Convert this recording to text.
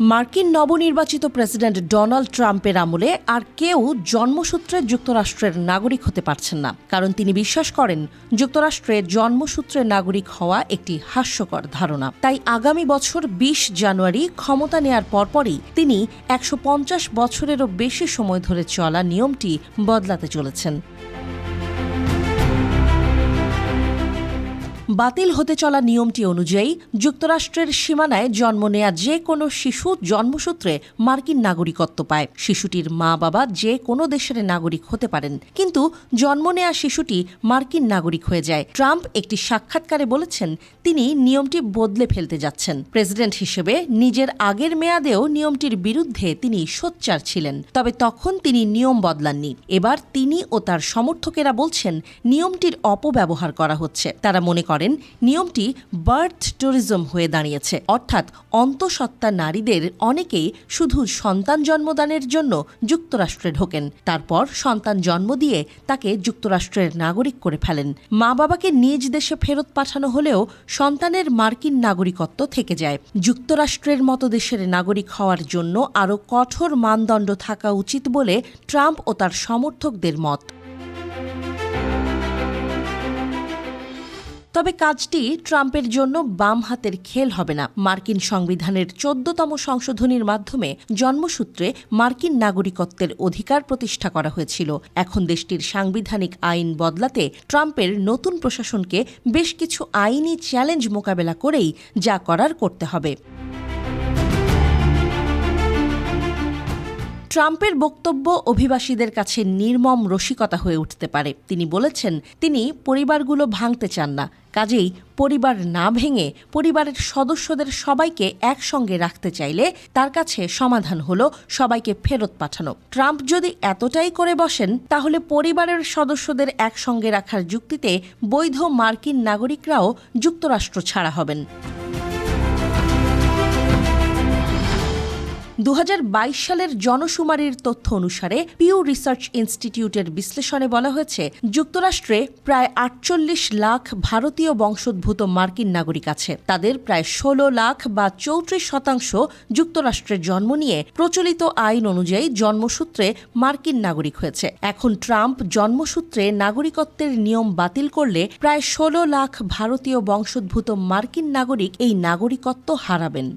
মার্কিন নবনির্বাচিত president Donald ট্রাম্পের আমলে আর কেউ জন্মসূত্রে যুক্তরাষ্ট্রের নাগরিক হতে পারছেন না। কারণ তিনি বিশ্বাস করেন, যুক্তরাষ্ট্রে জন্মসূত্রে নাগরিক হওয়া একটি হাস্যকর ধারণা। তাই আগামী বছর বিশ জানুয়ারি ক্ষমতা নেয়ার পরপরই তিনি একশো পঞ্চাশ বছরেরও বেশি সময় ধরে চলা নিয়মটি বদলাতে চলেছেন। বাতিল হতে চলা নিয়মটি অনুযায়ী যুক্তরাষ্ট্রের সীমানায় জন্ম নেয়া যে কোনো শিশু জন্মসূত্রে মার্কিন নাগরিকত্ব পায়। শিশুটির মা বাবা যে কোনো দেশের নাগরিক হতে পারেন। কিন্তু জন্ম নেয়া শিশুটি মার্কিন নাগরিক হয়ে যায়। ট্রাম্প একটি সাক্ষাৎকারে বলেছেন, তিনি নিয়মটি বদলে ফেলতে যাচ্ছেন। প্রেসিডেন্ট হিসেবে নিজের আগের মেয়াদেও নিয়মটির বিরুদ্ধে তিনি সোচ্চার ছিলেন। তবে তখন তিনি নিয়ম বদলাননি। এবার তিনি ও তার সমর্থকেরা বলছেন, নিয়মটির অপব্যবহার করা হচ্ছে। তারা মনে করেন, নিয়মটি বার্থ ট্যুরিজম হয়ে দাঁড়িয়েছে। অর্থাৎ অন্তঃসত্ত্বা নারীদের অনেকেই শুধু সন্তান জন্মদানের জন্য যুক্তরাষ্ট্রে ঢোকেন। তারপর সন্তান জন্ম দিয়ে তাকে যুক্তরাষ্ট্রের নাগরিক করে ফেলেন। মা বাবাকে নিজ দেশে ফেরত পাঠানো হলেও সন্তানের মার্কিন নাগরিকত্ব থেকে যায়। যুক্তরাষ্ট্রের মতো দেশের নাগরিক হওয়ার জন্য আরও কঠোর মানদণ্ড থাকা উচিত বলে ট্রাম্প ও তার সমর্থকদের মত। তবে কাজটি ট্রাম্পের জন্য বাম হাতের খেল হবে না। মার্কিন সংবিধানের চোদ্দতম সংশোধনীর মাধ্যমে জন্মসূত্রে মার্কিন নাগরিকত্বের অধিকার প্রতিষ্ঠা করা হয়েছিল। এখন দেশটির সাংবিধানিক আইন বদলাতে ট্রাম্পের নতুন প্রশাসনকে বেশ কিছু আইনি চ্যালেঞ্জ মোকাবেলা করেই যা করার করতে হবে। ট্রাম্পের বক্তব্য অভিবাসীদের কাছে নির্মম রসিকতা হয়ে উঠতে পারে। তিনি বলেছেন, তিনি পরিবারগুলো ভাঙতে চান না। কাজেই পরিবার না ভেঙে পরিবারের সদস্যদের সবাইকে একসঙ্গে রাখতে চাইলে তার কাছে সমাধান হলো সবাইকে ফেরত পাঠানো। ট্রাম্প যদি এতটাই করে বসেন, তাহলে পরিবারের সদস্যদের একসঙ্গে রাখার যুক্তিতে বৈধ মার্কিন নাগরিকরাও যুক্তরাষ্ট্র ছাড়া হবেন। দু হাজার বাইশ সালের জনশুমারির তথ্য অনুসারে পিউ রিসার্চ ইনস্টিটিউটের বিশ্লেষণে বলা হয়েছে, যুক্তরাষ্ট্রে প্রায় আটচল্লিশ লাখ ভারতীয় বংশোদ্ভূত মার্কিন নাগরিক আছে। তাদের প্রায় ষোলো লাখ বা চৌত্রিশ শতাংশ যুক্তরাষ্ট্রে জন্ম নিয়ে প্রচলিত আইন অনুযায়ী জন্মসূত্রে মার্কিন নাগরিক হয়েছে। এখন ট্রাম্প জন্মসূত্রে নাগরিকত্বের নিয়ম বাতিল করলে প্রায় ষোলো লাখ ভারতীয় বংশোদ্ভূত মার্কিন নাগরিক এই নাগরিকত্ব হারাবেন।